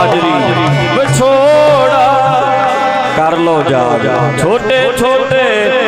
ਹਾਜ਼ਰੀ। ਵਿਛੋੜਾ। ਕਰ ਲੋ ਜਾ ਛੋਟੇ ਛੋਟੇ